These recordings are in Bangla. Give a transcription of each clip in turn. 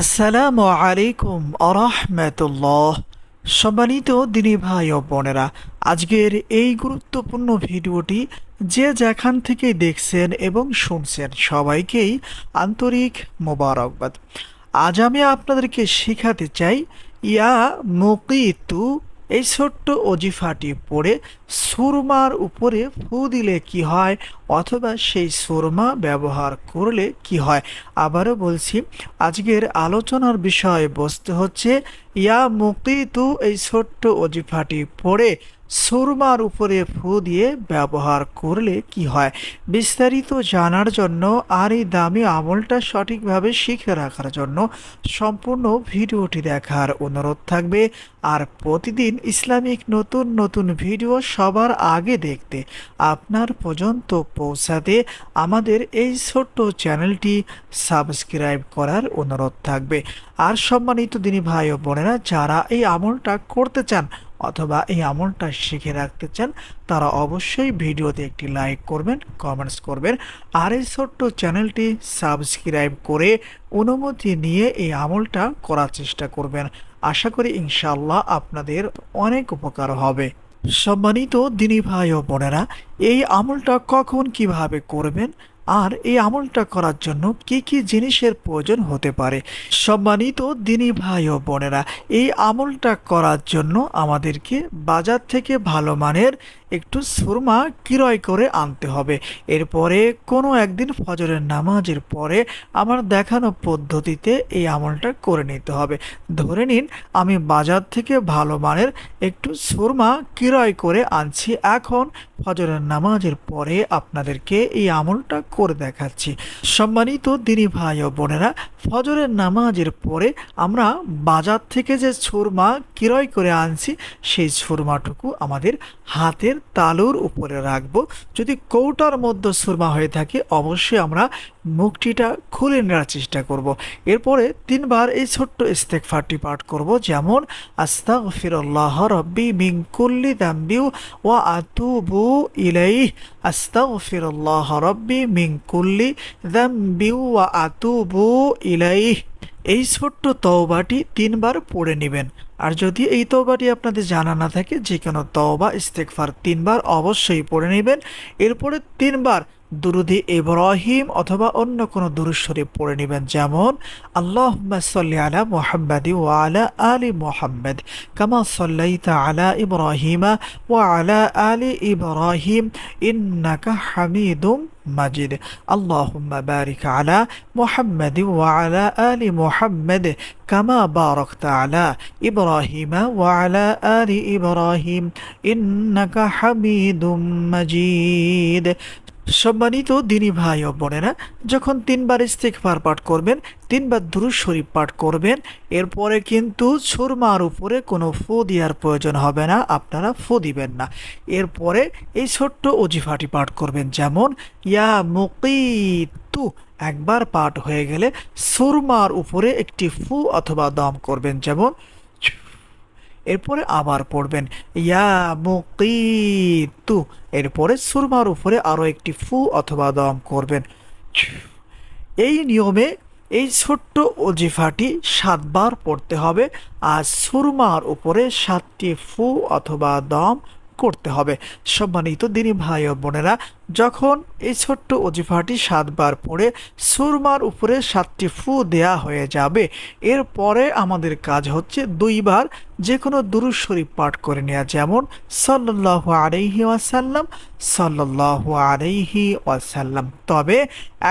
আসসালামু আলাইকুম আরহামতুল্লাহ। সম্মানিত দিনী ভাই ও বোনেরা, আজকের এই গুরুত্বপূর্ণ ভিডিওটি যে যেখান থেকে দেখছেন এবং শুনছেন সবাইকেই আন্তরিক মোবারকবাদ। আজ আমি আপনাদেরকে শেখাতে চাই, ইয়া মুকিতু এই ছোট্ট অজিফাটি পড়ে সুরমার উপরে ফু দিলে কি হয়? অথবা সেই সুরমা ব্যবহার করলে কি হয়? আবারও বলছি, আজকের আলোচনার বিষয় বসতে হচ্ছে, ইয়া মুক্তি তু এই ছোট্ট অজিফাটি পড়ে সুরমার উপরে ফু দিয়ে ব্যবহার করলে কি হয়? বিস্তারিত জানার জন্য আর এই দামি আমলটা সঠিকভাবে শিখে রাখার জন্য সম্পূর্ণ ভিডিওটি দেখার অনুরোধ থাকবে। আর প্রতিদিন ইসলামিক নতুন নতুন ভিডিও সবার আগে দেখতে আপনার পর্যন্ত পৌঁছাতে আমাদের এই ছোট্ট চ্যানেলটি সাবস্ক্রাইব করার অনুরোধ থাকবে। আর সম্মানিত দিনী ভাই ও বোনেরা, যারা এই আমলটা করতে চান অথবা এই আমলটা শিখে রাখতে চান, তারা অবশ্যই ভিডিওতে একটি লাইক করবেন কমেন্টস করবেন, আর এই ছোট্ট চ্যানেলটি সাবস্ক্রাইব করে অনুমতি নিয়ে এই আমলটা করার চেষ্টা করবেন। আশা করি ইনশাল্লাহ আপনাদের অনেক উপকার হবে। সম্মানিত দিনী ভাই ও বোনেরা, এই আমলটা কখন কীভাবে করবেন? আর এই আমলটা করার জন্য কি কি জিনিসের প্রয়োজন হতে পারে? সম্মানিত দিনী ভাই ও বোনেরা, এই আমলটা করার জন্য আমাদেরকে বাজার থেকে ভালো মানের একটু সুরমা ক্রয় করে আনতে হবে। এরপরে কোনো একদিন ফজরের নামাজের পরে আমার দেখানো পদ্ধতিতে এই আমলটা করে নিতে হবে। ধরে নিন, আমি বাজার থেকে ভালো মানের একটু সুরমা ক্রয় করে আনছি। এখন ফজরের নামাজের পরে আপনাদেরকে এই আমলটা করে দেখাচ্ছি। সম্মানিত দিনী ভাই ও বোনেরা, ফজরের নামাজের পরে আমরা বাজার থেকে যে সুরমা ক্রয় করে আনছি, সেই সুরমাটুকু আমাদের হাতের তালুর উপরে রাখব। যদি কৌটার মধ্যে সুরমা হয়ে থাকে, অবশ্যই আমরা মুখটিটা খুলে নেওয়ার চেষ্টা করব। এরপরে তিনবার এই ছোট্ট ইস্তেকফারটি পাঠ করব, যেমন, আস্তাগফিরুল্লাহ রব্বি মিন কুল্লি দাম্বিউ ওয়া আতুবু ইলাইহ। আস্তাগফিরুল্লাহ রব্বি মিন কুল্লি দাম্বিউ ওয়া আতুবু ইলাইহ। এই ছোট্ট তওবাটি তিনবার পড়ে নেবেন। আর যদি এই তওবাটি আপনাদের জানা না থাকে যে কোনো তওবা ইস্তেকফার তিনবার অবশ্যই পড়ে নেবেন। এরপরে তিনবার দুরুদি ইব্রাহিম অথবা অন্য কোনো দুরুদ শরীফ পড়ে নেবেন। যেমন আল্লাহ সাল্লি আলা মুহাম্মাদি ওয়া আলা আলি মুহাম্মদ কামা সাল্লাইতা আলা ইব্রাহিমা ওয়া আলা আলি ইব্রাহিম ইন্নাকা হামিদুম মাজিদ। আল্লাহুম্মা বারিক আলা মুহাম্মাদ ওয়া আলা আলি মুহাম্মদ কামা বারাকতা আলা ইব্রাহিমা ওয়া আলা আলি ইব্রাহিম ইন্নাকা হামিদুম মাজিদ। সম্মানিত দিনী ভাই ও বোনেরা, যখন তিনবার ইস্তেকবার পাঠ করবেন, তিনবার দুরুদ শরীফ পাঠ করবেন, এরপরে কিন্তু সুরমার উপরে কোনো ফু দেওয়ার প্রয়োজন হবে না, আপনারা ফু দিবেন না। এরপরে এই ছোট্ট অজিফাটি পাঠ করবেন, যেমন, ইয়া মুকিতু একবার পাঠ হয়ে গেলে সুরমার উপরে একটি ফু অথবা দম করবেন, যেমন এরপরে আবার পড়বেন, ইয়া মুকিতু। এরপরে সুরমার উপরে আরও একটি ফু অথবা দম করবেন। এই নিয়মে এই ছোট্ট অজিফাটি সাতবার পড়তে হবে, আর সুরমার উপরে সাতটি ফু অথবা দম করতে হবে। সম্মানিত দিনী ভাই ও বোনেরা, যখন এই ছোট্ট অজিফাটি সাতবার পড়ে সুরমার উপরে সাতটি ফু দেয়া হয়ে যাবে, এরপরে আমাদের কাজ হচ্ছে দুইবার যে কোনো দুরুদ শরীফ পাঠ করে নেওয়া যেমন সাল্লাহ আলাইহি ওয়াসাল্লাম সাল্লাহ আলাইহি ওয়াসাল্লাম। তবে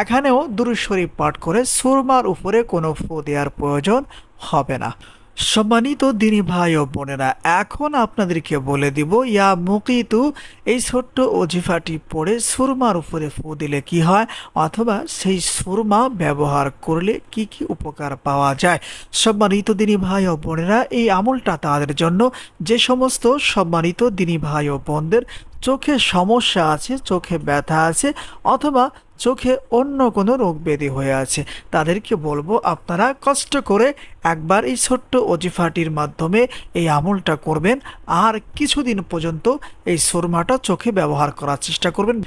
এখানেও দুরুদ শরীফ পাঠ করে সুরমার উপরে কোনো ফু দেওয়ার প্রয়োজন হবে না। সম্মানিত দিনী ভাই ও বোনেরা, এখন আপনাদেরকে বলে দিব, ইয়া মুকিতু, এই ছোট্ট অজিফাটি পড়ে সুরমার উপরে ফু দিলে কি হয়? অথবা সেই সুরমা ব্যবহার করলে কি কি উপকার পাওয়া যায়? সম্মানিত দিনী ভাই ও বোনেরা, এই আমলটা তাদের জন্য যে সমস্ত সম্মানিত দিনী ভাই ও বোনদের চোখে সমস্যা আছে, চোখে ব্যথা আছে, অথবা চোখে অন্য কোনো রোগ ব্যাধি হয়ে আছে। তাদেরকে বলব আপনারা কষ্ট করে একবার এই ছোট্ট অজিফাটির মাধ্যমে এই আমলটা করবেন। আর কিছুদিন পর্যন্ত এই সুরমাটা চোখে ব্যবহার করার চেষ্টা করবেন।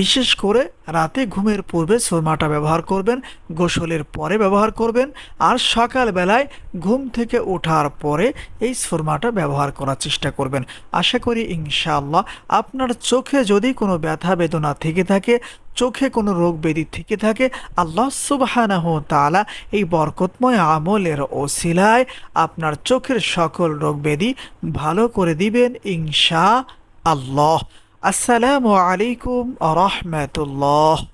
বিশেষ করে রাতে ঘুমের পূর্বে সুরমাটা ব্যবহার করবেন, গোসলের পরে ব্যবহার করবেন, আর সকালবেলায় ঘুম থেকে ওঠার পরে এই সুরমাটা ব্যবহার করার চেষ্টা করবেন। আশা করি ইনশাআল্লাহ আপনার চোখে যদি কোনো ব্যথা বেদনা থেকে থাকে, চোখে কোনো রোগ ব্যাধি থেকে থাকে, আল্লাহ সুবহানাহু তালা এই বরকতময় আমলের ওসিলায় আপনার চোখের সকল রোগ ব্যাধি ভালো করে দিবেন ইনশা আল্লাহ। আসসালামু আলাইকুম আ রহমতুল্লাহ।